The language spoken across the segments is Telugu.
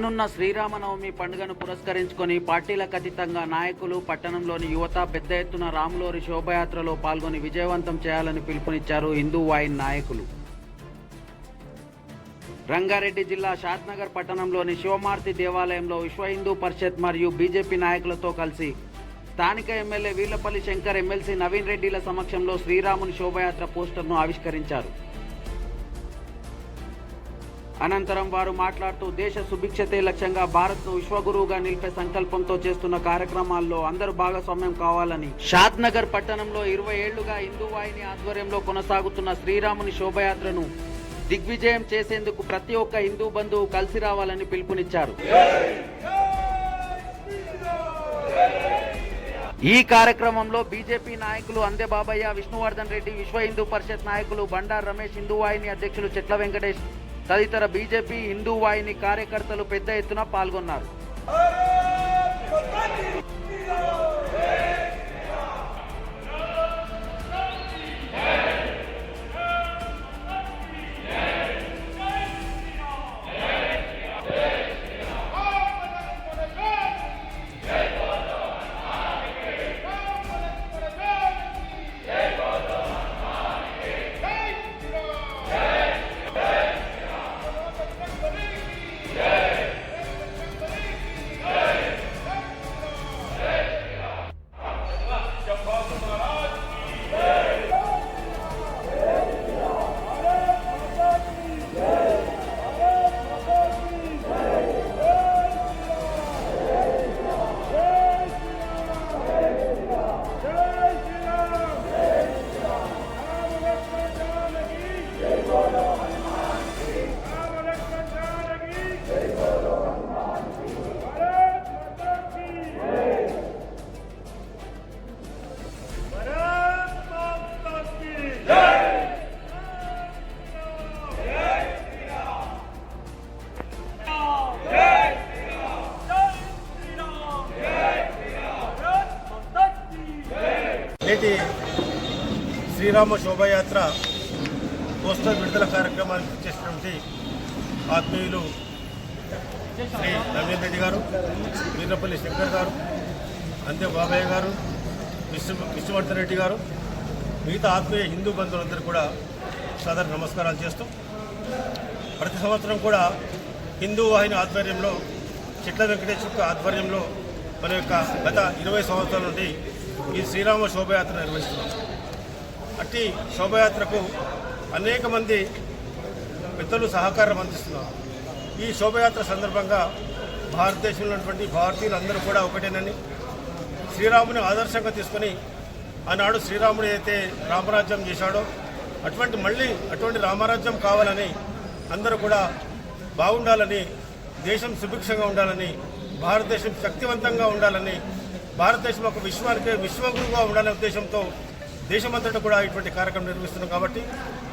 రానున్న శ్రీరామనవమి పండుగను పురస్కరించుకొని పార్టీలకు అతీతంగా నాయకులు పట్టణంలోని యువత పెద్ద ఎత్తున రాములోరి శోభయాత్రలో పాల్గొని విజయవంతం చేయాలని పిలుపునిచ్చారు హిందూ వాయిన్ నాయకులు. రంగారెడ్డి జిల్లా షాద్నగర్ పట్టణంలోని శివమార్తి దేవాలయంలో విశ్వ హిందూ పరిషత్ మరియు బీజేపీ నాయకులతో కలిసి స్థానిక ఎమ్మెల్యే వీర్లపల్లి శంకర్ ఎమ్మెల్సీ నవీన్ రెడ్డిల సమక్షంలో శ్రీరాముని శోభయాత్ర పోస్టర్ను ఆవిష్కరించారు. అనంతరం వారు మాట్లాడుతూ దేశ సుభిక్షతే లక్ష్యంగా భారత్ను విశ్వగురువుగా నిలిపే సంకల్పంతో చేస్తున్న కార్యక్రమాల్లో అందరూ భాగస్వామ్యం కావాలని షాద్ నగర్ పట్టణంలో ఇరవై ఏళ్ళుగా హిందూ వాహిని ఆధ్వర్యంలో కొనసాగుతున్న శ్రీరాముని శోభయాత్రను దిగ్విజయం చేసేందుకు ప్రతి ఒక్క హిందూ బంధువు కలిసి రావాలని పిలుపునిచ్చారు. ఈ కార్యక్రమంలో బీజేపీ నాయకులు అందే బాబయ్య విష్ణువర్ధన్ రెడ్డి విశ్వ హిందూ పరిషత్ నాయకులు బండార్ రమేష్ హిందూ వాహిని అధ్యక్షులు చెట్ల వెంకటేష్ తదితర బీజేపీ హిందూ వాహిని కార్యకర్తలు పెద్ద ఎత్తున పాల్గొన్నారు. నేటి శ్రీరామ శోభయాత్ర పోస్టర్ విడుదల కార్యక్రమానికి చేసినటువంటి ఆత్మీయులు శ్రీ నవీన్ రెడ్డి గారు వీరపల్లి శంకర్ గారు అంతే బాబయ్య గారు విశ్వ విష్ణువర్ధన్ రెడ్డి గారు మిగతా ఆత్మీయ హిందూ బంధువులందరూ కూడా సాధారణ నమస్కారాలు చేస్తూ ప్రతి సంవత్సరం కూడా హిందూ వాహిని ఆధ్వర్యంలో చిట్ల వెంకటేశ్వర ఆధ్వర్యంలో మన యొక్క గత ఇరవై సంవత్సరాల నుండి ఈ శ్రీరామ శోభయాత్ర నిర్వహిస్తున్నాం. అట్టి శోభయాత్రకు అనేక మంది పెద్దలు సహకారం అందిస్తున్నారు ఈ శోభయాత్ర సందర్భంగా భారతదేశంలో ఉన్నటువంటి భారతీయులందరూ కూడా ఒకటేనని శ్రీరాముని ఆదర్శంగా తీసుకొని ఆనాడు శ్రీరాముడు అయితే రామరాజ్యం చేశాడో అటువంటి మళ్ళీ అటువంటి రామరాజ్యం కావాలని అందరూ కూడా బాగుండాలని దేశం సుభిక్షంగా ఉండాలని భారతదేశం శక్తివంతంగా ఉండాలని భారతదేశం ఒక విశ్వానికి విశ్వగురుగా ఉండాలనే ఉద్దేశంతో దేశమంతటా కూడా ఇటువంటి కార్యక్రమం నిర్వహిస్తున్నాం కాబట్టి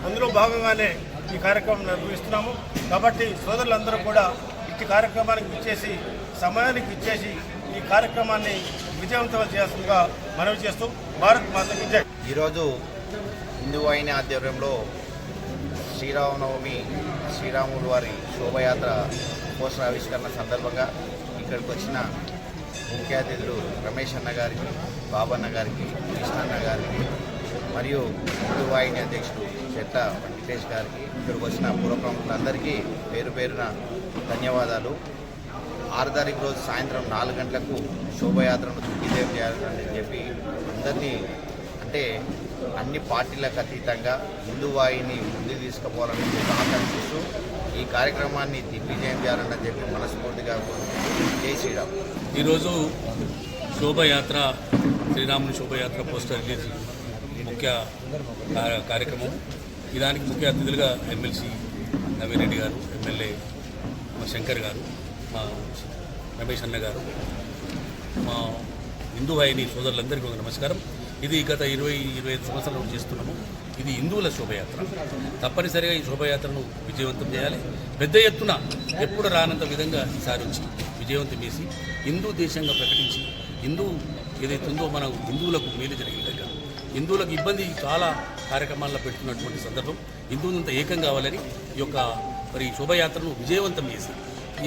అందులో భాగంగానే ఈ కార్యక్రమం నిర్వహిస్తున్నాము. కాబట్టి సోదరులందరూ కూడా ఇట్టి కార్యక్రమానికి ఇచ్చేసి సమయానికి ఇచ్చేసి ఈ కార్యక్రమాన్ని విజయవంతం చేస్తుందిగా మనవి చేస్తూ భారత్ మాతకి జై. ఈరోజు హిందూ వాహిని ఆధ్వర్యంలో శ్రీరామనవమి శ్రీరాముడు వారి శోభయాత్ర పోషణ ఆవిష్కరణ సందర్భంగా ఇక్కడికి వచ్చిన ముఖ్య అతిథులు రమేష్ అన్న గారికి బాబన్న గారికి కృష్ణన్న గారికి మరియు హిందూ వాహిని అధ్యక్షుడు చెట్ల వెంకటేష్ గారికి ఇక్కడికి వచ్చిన పూర్వ ప్రముఖులందరికీ పేరు పేరున ధన్యవాదాలు. ఆరు తారీఖు రోజు సాయంత్రం నాలుగు గంటలకు శోభయాత్రను దిగ్విజయం చేయాలని చెప్పి అందరినీ అంటే అన్ని పార్టీలకు అతీతంగా హిందూ వాయిని ముందుకు తీసుకుపోవాలని ఆకాంక్షిస్తూ ఈ కార్యక్రమాన్ని దిగ్విజయం చేయాలని చెప్పి మనస్ఫూర్తిగా జై శ్రీరామ్. ఈరోజు శోభయాత్ర శ్రీరాముని శోభయాత్ర పోస్టర్ రిలీజ్ ముఖ్య కార్యక్రమం. ఇదానికి దానికి ముఖ్య అతిథులుగా ఎమ్మెల్సీ నవీన్ రెడ్డి గారు ఎమ్మెల్యే మా శంకర్ గారు మా రమేష్ అన్న గారు మా హిందూ వాహిని సోదరులందరికీ ఒక నమస్కారం. ఇది గత ఇరవై ఇరవై ఐదు సంవత్సరాల నుంచి చేస్తున్నాము. ఇది హిందువుల శోభయాత్ర. తప్పనిసరిగా ఈ శోభయాత్రను విజయవంతం చేయాలి. పెద్ద ఎత్తున ఎప్పుడు రానంత విధంగా ఈసారి వచ్చి విజయవంతం చేసి హిందూ దేశంగా ప్రకటించి హిందూ ఏదైతే ఉందో మన హిందువులకు మేలు జరిగే హిందువులకు ఇబ్బంది చాలా కార్యక్రమాల్లో పెట్టుకున్నటువంటి సందర్భం హిందువులంతా ఏకం కావాలని ఈ యొక్క మరి శోభయాత్రను విజయవంతం చేసి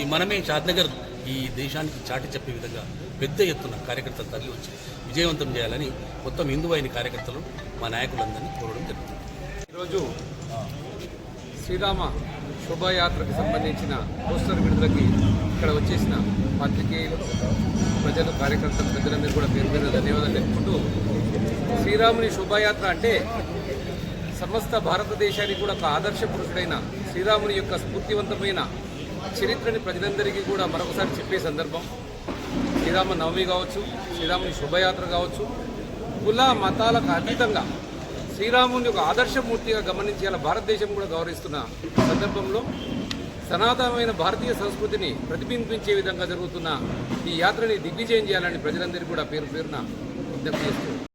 ఈ మనమే షాద్నగర్ ఈ దేశానికి చాటి చెప్పే విధంగా పెద్ద ఎత్తున కార్యకర్తలు తరలి వచ్చి విజయవంతం చేయాలని మొత్తం హిందూ కార్యకర్తలు మా నాయకులందరినీ కోరడం జరుగుతుంది. ఈరోజు శ్రీరామ శోభాయాత్రకు సంబంధించిన పోస్టర్ విడుదలకి ఇక్కడ వచ్చేసిన పత్రికేయులు ప్రజలు కార్యకర్తలు ప్రజలందరూ కూడా పేరు పేరు ధన్యవాదాలు తెలుపుకుంటూ శ్రీరాముని శోభాయాత్ర అంటే సమస్త భారతదేశానికి కూడా ఒక ఆదర్శ పురుషుడైన శ్రీరాముని యొక్క స్ఫూర్తివంతమైన చరిత్రని ప్రజలందరికీ కూడా మరొకసారి చెప్పే సందర్భం. శ్రీరామ నవమి కావచ్చు శ్రీరాముని శుభయాత్ర కావచ్చు కుల మతాలకు అతీతంగా శ్రీరాముని ఒక ఆదర్శమూర్తిగా గమనించి అలా భారతదేశం కూడా గౌరవిస్తున్న సందర్భంలో సనాతనమైన భారతీయ సంస్కృతిని ప్రతిబింబించే విధంగా జరుగుతున్న ఈ యాత్రని దిగ్విజయం చేయాలని ప్రజలందరికీ కూడా పేరు పేరున విజ్ఞప్తి చేస్తున్నారు